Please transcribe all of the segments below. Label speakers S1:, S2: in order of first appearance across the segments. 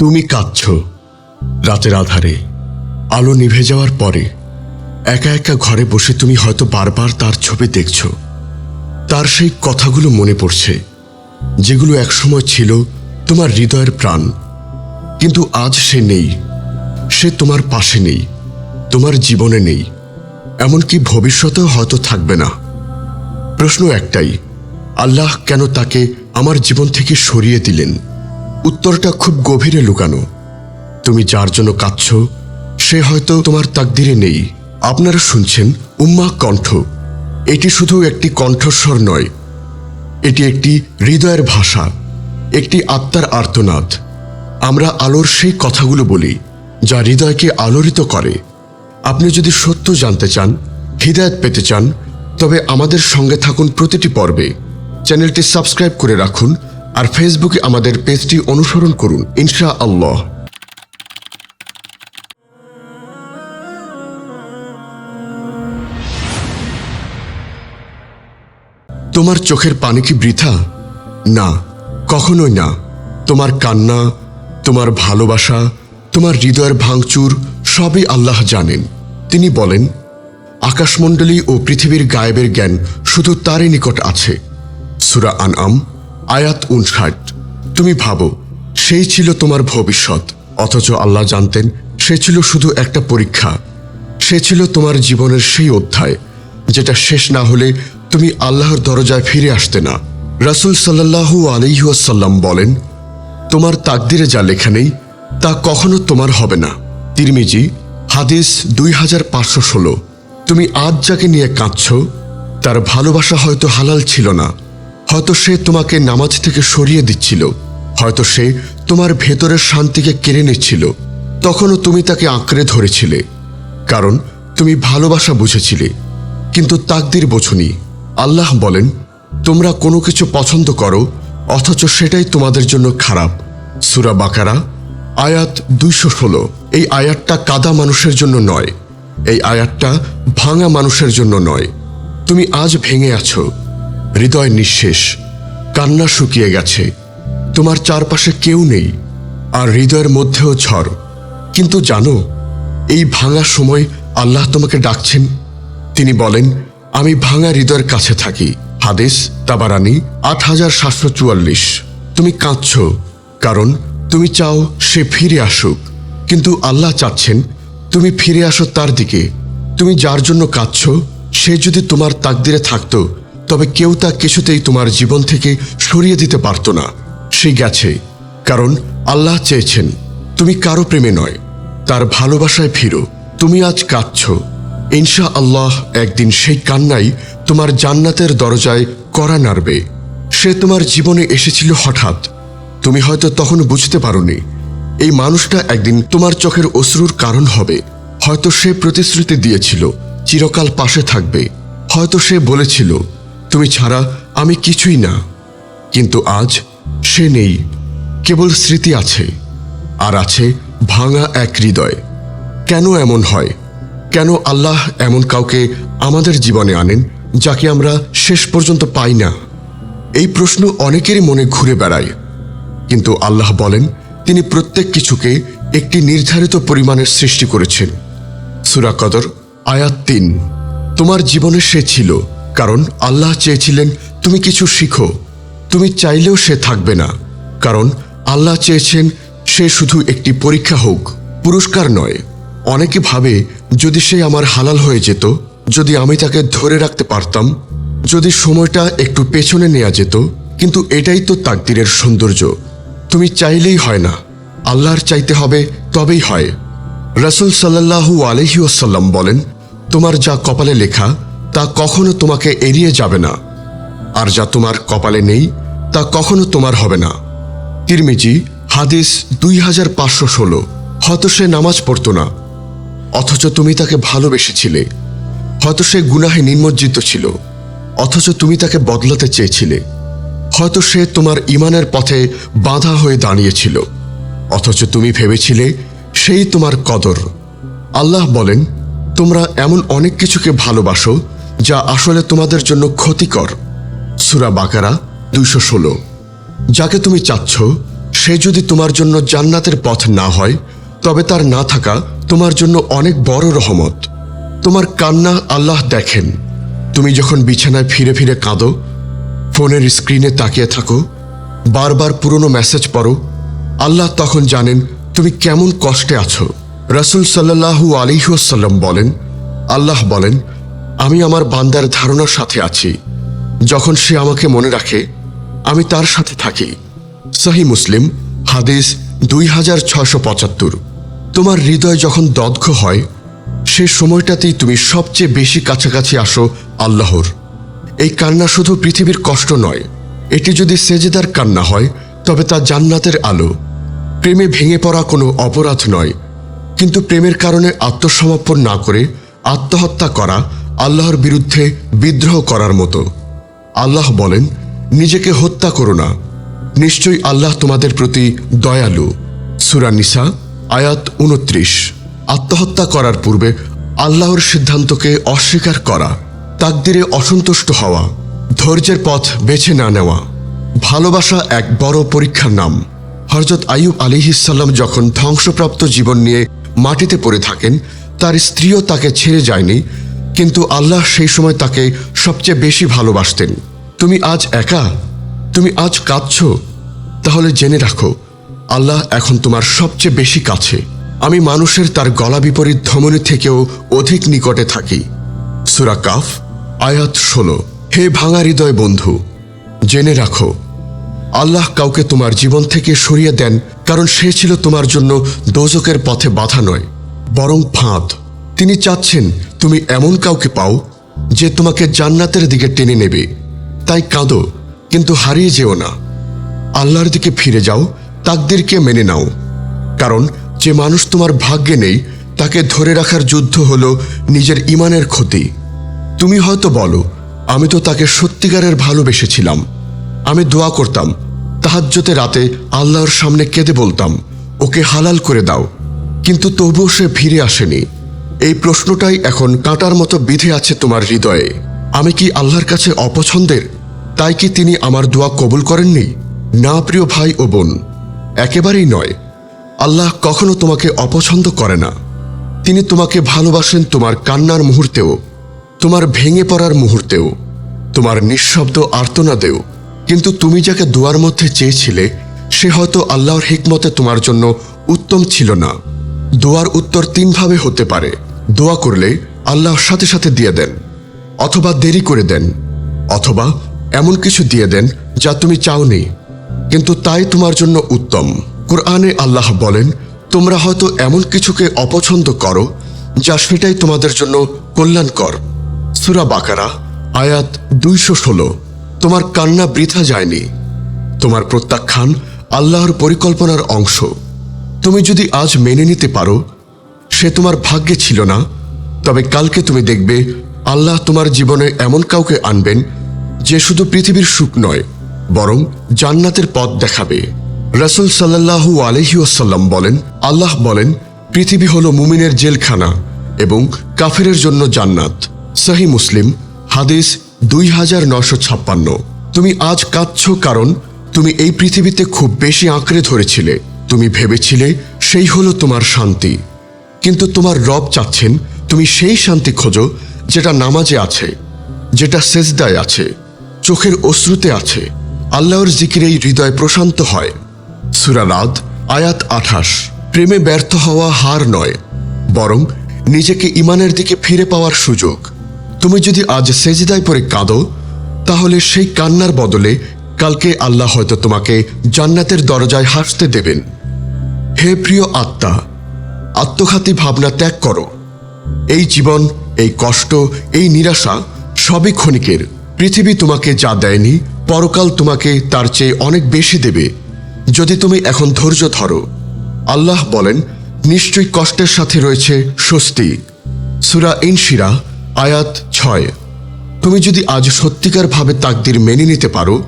S1: তুমি কাঁদছ। রাতের আধারে আলো নিভে যাওয়ার পরে একা একা ঘরে বসে তুমি হয়তো বারবার তার ছবি দেখছ। তার সেই কথাগুলো মনে পড়ছে, যেগুলো একসময় ছিল তোমার হৃদয়ের প্রাণ। কিন্তু আজ সে নেই, সে তোমার পাশে নেই, তোমার জীবনে নেই, এমনকি ভবিষ্যতেও হয়তো থাকবে না। প্রশ্ন একটাই, আল্লাহ কেন তাকে আমার জীবন থেকে সরিয়ে দিলেন? উত্তরটা খুব গভীরে লুকানো। তুমি যার জন্য কাঁদছ, সে হয়তো তোমার তাকদিরে নেই। আপনারা শুনছেন উম্মা কণ্ঠ। এটি শুধু একটি কণ্ঠস্বর নয়, এটি একটি হৃদয়ের ভাষা, একটি আত্মার আর্তনাদ। আমরা আলোর সেই কথাগুলো বলি, যা হৃদয়কে আলোড়িত করে। আপনি যদি সত্য জানতে চান, হৃদায়ত পেতে চান, তবে আমাদের সঙ্গে থাকুন প্রতিটি পর্বে। চ্যানেলটি সাবস্ক্রাইব করে রাখুন আর ফেসবুকে আমাদের পেজটি অনুসরণ করুন ইনশা আল্লাহ তোমার চোখের পানি কি বৃথা? না, কখনোই না। তোমার কান্না, তোমার ভালোবাসা, তোমার হৃদয়ের ভাঙচুর, সবই আল্লাহ জানেন। তিনি বলেন, আকাশমণ্ডলী ও পৃথিবীর গায়েবের জ্ঞান শুধু তারই নিকট আছে। সুরা আনআম আয়াত উনষাট। তুমি ভাবো, সেই ছিল তোমার ভবিষ্যৎ, অথচ আল্লাহ জানতেন সে ছিল শুধু একটা পরীক্ষা। সে ছিল তোমার জীবনের সেই অধ্যায়, যেটা শেষ না হলে তুমি আল্লাহর দরজায় ফিরে আসতে না। রাসুল সাল্লাহু আলিহাসাল্লাম বলেন, তোমার তাকদিরে যা লেখা নেই, তা কখনো তোমার হবে না। তিরমিজি, হাদিস দুই হাজার পাঁচশো ষোলো। তুমি আজ যাকে নিয়ে কাঁদছ, তার ভালোবাসা হয়তো হালাল ছিল না হয়তো সে তোমাকে নামাজ থেকে সরিয়ে দিচ্ছিল। হয়তো সে তোমার ভেতরের শান্তিকে কেড়ে নিচ্ছিল। তখনও তুমি তাকে আঁকড়ে ধরেছিলে। কারণ তুমি ভালোবাসা বুঝেছিলে। কিন্তু তাকদির বোঝনি। আল্লাহ বলেন, তোমরা কোনো কিছু পছন্দ করো, অথচ সেটাই তোমাদের জন্য খারাপ। সুরা বাকারা, আয়াত দুইশো ষোলো। এই আয়াতটা কাদা মানুষের জন্য নয়। এই আয়াতটা ভাঙা মানুষের জন্য নয়। তুমি আজ ভেঙে আছো। হৃদয় নিঃশেষ, কান্না শুকিয়ে গেছে। তোমার চারপাশে কেউ নেই, আর হৃদয়ের মধ্যেও ঝড়। কিন্তু জানো, এই ভাঙা সময় আল্লাহ তোমাকে ডাকছেন। তিনি বলেন, আমি ভাঙা হৃদয়ের কাছে থাকি। হাদিস, তাবারানি, আট হাজার সাতশো চুয়াল্লিশ। তুমি কাঁদছ, কারণ তুমি চাও সে ফিরে আসুক। কিন্তু আল্লাহ চাচ্ছেন, তুমি ফিরে আসো তার দিকে। তুমি যার জন্য কাঁদছ, সে যদি তোমার তাকদিরে থাকতো তবে কেউ তা কিছুতেই তোমার জীবন থেকে সরিয়ে দিতে পারতো না। সে গেছে, কারণ আল্লাহ চেয়েছেন, তুমি কারও প্রেমে নয়, তার ভালোবাসায় ফিরো, তুমি আজ কাঁদছ। ইনশা আল্লাহ একদিন সেই কান্নাই তোমার জান্নাতের দরজায় করা নাড়বে। সে তোমার জীবনে এসেছিল হঠাৎ, তুমি হয়তো তখন বুঝতে পারোনি, এই মানুষটা একদিন তোমার চোখের অশ্রুর কারণ হবে। হয়তো সে প্রতিশ্রুতি দিয়েছিল, চিরকাল পাশে থাকবে, হয়তো সে বলেছিল তুমি ছাড়া আমি কিছুই না। কিন্তু আজ সে নেই, কেবল স্মৃতি আছে, আর আছে ভাঙা এক হৃদয়। কেন এমন হয়? কেন আল্লাহ এমন কাউকে আমাদের জীবনে আনেন যাকে আমরা শেষ পর্যন্ত পাই না? এই প্রশ্ন অনেকেরই মনে ঘুরে বেড়ায়। কিন্তু আল্লাহ বলেন, তিনি প্রত্যেক কিছুকে একটি নির্ধারিত পরিমাণের সৃষ্টি করেছেন। সুরাকদর আয়াত তিন, তোমার জীবনে সে ছিল কারণ আল্লাহ চেয়েছিলেন, তুমি কিছু শিখো। তুমি চাইলেও সে থাকবে না। কারণ আল্লাহ চেয়েছেন সে শুধু একটি পরীক্ষা হোক, পুরস্কার নয়। অনেকে ভাবে, যদি সে আমার হালাল হয়ে যেত, যদি আমি তাকে ধরে রাখতে পারতাম, যদি সময়টা একটু পেছনে নেওয়া যেত, কিন্তু এটাই তো তাকদিরের সৌন্দর্য। তুমি চাইলেই হয় না। আল্লাহর চাইতে হবে, তবেই হয়। রাসুল সাল্লাহু আলহি ওসাল্লাম বলেন, তোমার যা কপালে লেখা তা কখনো তোমাকে এড়িয়ে যাবে না। আর যা তোমার কপালে নেই, তা কখনো তোমার হবে না। তিরমিজি, হাদিস দুই হাজার পাঁচশো ষোলো। হয়তো সে নামাজ পড়তো না। অথচ তুমি তাকে ভালোবেসেছিলে। হয়তো সে গুনাহে নিমজ্জিত ছিল। অথচ তুমি তাকে বদলাতে চেয়েছিলে। হয়তো সে তোমার ইমানের পথে বাধা হয়ে দাঁড়িয়েছিল। অথচ তুমি ভেবেছিলে, সেই তোমার কদর। আল্লাহ বলেন, তোমরা এমন অনেক কিছুকে ভালোবাসো যা আসলে তোমাদের জন্য ক্ষতিকর। সুরা বাকারা দুইশো ষোলো। যাকে তুমি চাচ্ছ, সে যদি তোমার জন্য জান্নাতের পথ না হয়, তবে তার না থাকা তোমার জন্য অনেক বড় রহমত। তোমার কান্না আল্লাহ দেখেন। তুমি যখন বিছানায় ফিরে ফিরে কাঁদো, ফোনের স্ক্রিনে তাকিয়ে থাকো, বারবার পুরনো মেসেজ পড়ো, আল্লাহ তখন জানেন তুমি কেমন কষ্টে আছো। রাসুল সাল্লাহু আলিহাসাল্লাম বলেন, আল্লাহ বলেন আমি আমার বান্দার ধারণার সাথে আছি। যখন সে আমাকে মনে রাখে, আমি তার সাথে থাকি। সহি মুসলিম, হাদিস দুই হাজার ছশো পঁচাত্তর। তোমার হৃদয় যখন দগ্ধ হয়, সে সময়টাতেই তুমি সবচেয়ে বেশি কাছাকাছি আসো আল্লাহর। এই কান্না শুধু পৃথিবীর কষ্ট নয়, এটি যদি সেজেদার কান্না হয়, তবে তা জান্নাতের আলো। প্রেমে ভেঙে পড়া কোনো অপরাধ নয়, কিন্তু প্রেমের কারণে আত্মসমর্পণ না করে আত্মহত্যা করা আল্লাহর বিরুদ্ধে বিদ্রোহ করার মতো। আল্লাহ বলেন, নিজেকে হত্যা করো না। নিশ্চয়ই আল্লাহ তোমাদের প্রতি দয়ালু। সুরা নিসা, আয়াত উনত্রিশ আত্মহত্যা করার পূর্বে আল্লাহর সিদ্ধান্তকে অস্বীকার করা, তাকদিরে অসন্তুষ্ট হওয়া, ধৈর্যের পথ বেছে না নেওয়া, ভালোবাসা এক বড় পরীক্ষার নাম। হরজত আইয়ুব আলিহিসাল্লাম যখন ধ্বংসপ্রাপ্ত জীবন নিয়ে মাটিতে পড়ে থাকেন, তার স্ত্রীও তাকে ছেড়ে যায়নি কিন্তু আল্লাহ সেই সময় তাকে সবচেয়ে বেশি ভালোবাসতেন। তুমি আজ একা? তুমি আজ কাঁদছ? তাহলে জেনে রাখো, আল্লাহ এখন তোমার সবচেয়ে বেশি কাছে। আমি মানুষের তার গলা বিপরীত ধমনী থেকেও অধিক নিকটে থাকি। সুরা কাফ, আয়াত ষোলো। হে ভাঙা হৃদয় বন্ধু, জেনে রাখো, আল্লাহ কাউকে তোমার জীবন থেকে সরিয়ে দেন কারণ সে ছিল তোমার জন্য দোজকের পথে বাধা নয়, বরং ফাঁদ। তিনি চাচ্ছেন তুমি এমন কাউকে পাও যে তোমাকে জান্নাতের দিকে টেনে নেবে। তাই কাঁদো, কিন্তু হারিয়ে যেও না। আল্লাহর দিকে ফিরে যাও, তাকদেরকে মেনে নাও। কারণ যে মানুষ তোমার ভাগ্যে নেই, তাকে ধরে রাখার যুদ্ধ হলো নিজের ইমানের ক্ষতি। তুমি হয়তো বলো, আমি তো তাকে সত্যিকারের ভালোবেসেছিলাম। আমি দোয়া করতাম তাহাজ্যতে রাতে আল্লাহর সামনে কেঁদে বলতাম, ওকে হালাল করে দাও। কিন্তু তবুও সে ফিরে আসেনি। এই প্রশ্নটাই এখন কাঁটার মতো বিধে আছে তোমার হৃদয়ে। আমি কি আল্লাহর কাছে অপছন্দের? তাই কি তিনি আমার দোয়া কবুল করেননি? না, প্রিয় ভাই ও বোন, একেবারেই নয়। আল্লাহ কখনো তোমাকে অপছন্দ করে না। তিনি তোমাকে ভালোবাসেন তোমার কান্নার মুহূর্তেও, তোমার ভেঙে পড়ার মুহূর্তেও, তোমার নিঃশব্দ আর্তনাদেও কিন্তু তুমি যাকে দোয়ার মধ্যে চেয়েছিলে, সে হয়তো আল্লাহর হিকমতে তোমার জন্য উত্তম ছিল না। দোয়ার উত্তর তিনভাবে হতে পারে। দোয়া করলে আল্লাহ সাথে সাথে দিয়ে দেন, অথবা দেরি করে দেন, অথবা এমন কিছু দিয়ে দেন যা তুমি চাওনি, কিন্তু তাই তোমার জন্য উত্তম। কোরআনে আল্লাহ বলেন, তোমরা হয়তো এমন কিছুকে অপছন্দ করো, যা সেটাই তোমাদের জন্য কল্যাণকর। সুরা বাকারা, আয়াত দুইশো ষোলো। তোমার কান্না বৃথা যায়নি। তোমার প্রত্যাখ্যান আল্লাহর পরিকল্পনার অংশ। তুমি যদি আজ মেনে নিতে পারো সে তোমার ভাগ্যে ছিল না। তবে কালকে তুমি দেখবে, আল্লাহ তোমার জীবনে এমন কাউকে আনবেন যে শুধু পৃথিবীর সুখ নয়, বরং জান্নাতের পথ দেখাবে। রাসুল সাল্লাহু আলহিউসাল্লাম বলেন, আল্লাহ বলেন, পৃথিবী হলো মুমিনের জেলখানা এবং কাফেরের জন্য জান্নাত। সাহি মুসলিম, হাদিস দুই হাজার নশো ছাপ্পান্ন। তুমি আজ কাঁদছ কারণ তুমি এই পৃথিবীতে খুব বেশি আঁকড়ে ধরেছিলে। তুমি ভেবেছিলে, সেই হলো তোমার শান্তি। কিন্তু তোমার রব চাচ্ছেন তুমি সেই শান্তি খোঁজো যেটা নামাজে আছে, যেটা সেজদায় আছে, চোখের অশ্রুতে আছে। আল্লাহর জিকিরেই হৃদয় প্রশান্ত হয়। সুরারাদ আয়াত আঠাশ। প্রেমে ব্যর্থ হওয়া হার নয়, বরং নিজেকে ইমানের দিকে ফিরে পাওয়ার সুযোগ। তুমি যদি আজ সেজিদায় পরে কাঁদো, তাহলে সেই কান্নার বদলে কালকে আল্লাহ হয়তো তোমাকে জান্নাতের দরজায় হাসতে দেবেন। হে প্রিয় আত্মা আত্মঘাতী ভাবনা ত্যাগ করো। এই জীবন, এই কষ্ট, এই নিরাশা সবই ক্ষণিকের। পৃথিবী তোমাকে যা দেয়নি, পরকাল তোমাকে তার চেয়ে অনেক বেশি দেবে। যদি তুমি এখন ধৈর্য ধরো, আল্লাহ বলেন, নিশ্চয়ই কষ্টের সাথে রয়েছে স্বস্তি। সুরা ইনশিরা, আয়াত ছয়। তুমি যদি আজ সত্যিকার ভাবে তাকদির মেনে নিতে পারো,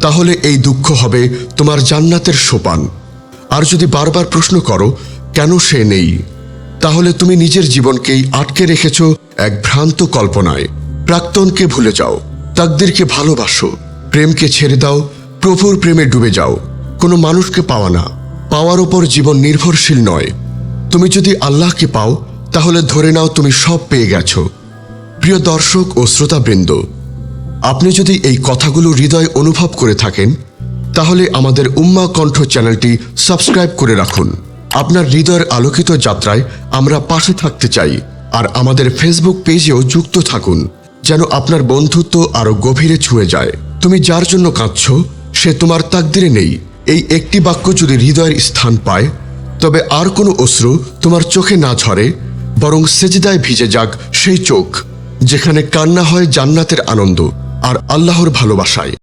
S1: তাহলে এই দুঃখ হবে তোমার জান্নাতের সোপান। আর যদি বারবার প্রশ্ন করো কেন সে নেই? তাহলে তুমি নিজের জীবনকেই আটকে রেখেছ এক ভ্রান্ত কল্পনায়। প্রাক্তনকে ভুলে যাও, তাকদিরকে ভালোবাসো, প্রেমকে ছেড়ে দাও, প্রভুর প্রেমে ডুবে যাও। কোনো মানুষকে পাওয়া না, পাওয়ার ওপর জীবন নির্ভরশীল নয়। তুমি যদি আল্লাহকে পাও, তাহলে ধরে নাও তুমি সব পেয়ে গেছো। প্রিয় দর্শক ও শ্রোতাবৃন্দ, আপনি যদি এই কথাগুলো হৃদয় অনুভব করে থাকেন, তাহলে আমাদের উম্মা কণ্ঠ চ্যানেলটি সাবস্ক্রাইব করে রাখুন। আপনার হৃদয়ের আলোকিত যাত্রায় আমরা পাশে থাকতে চাই আর আমাদের ফেসবুক পেজেও যুক্ত থাকুন, যেন আপনার বন্ধুত্ব আরও গভীরে ছুঁয়ে যায়। তুমি যার জন্য কাঁদছ, সে তোমার তাকদিরে নেই। এই একটি বাক্য যদি হৃদয়ের স্থান পায়, তবে আর কোনো অশ্রু তোমার চোখে না ঝরে, বরং সেজদায় ভিজে যাক সেই চোখ, যেখানে কান্না হয় জান্নাতের আনন্দ আর আল্লাহর ভালোবাসায়।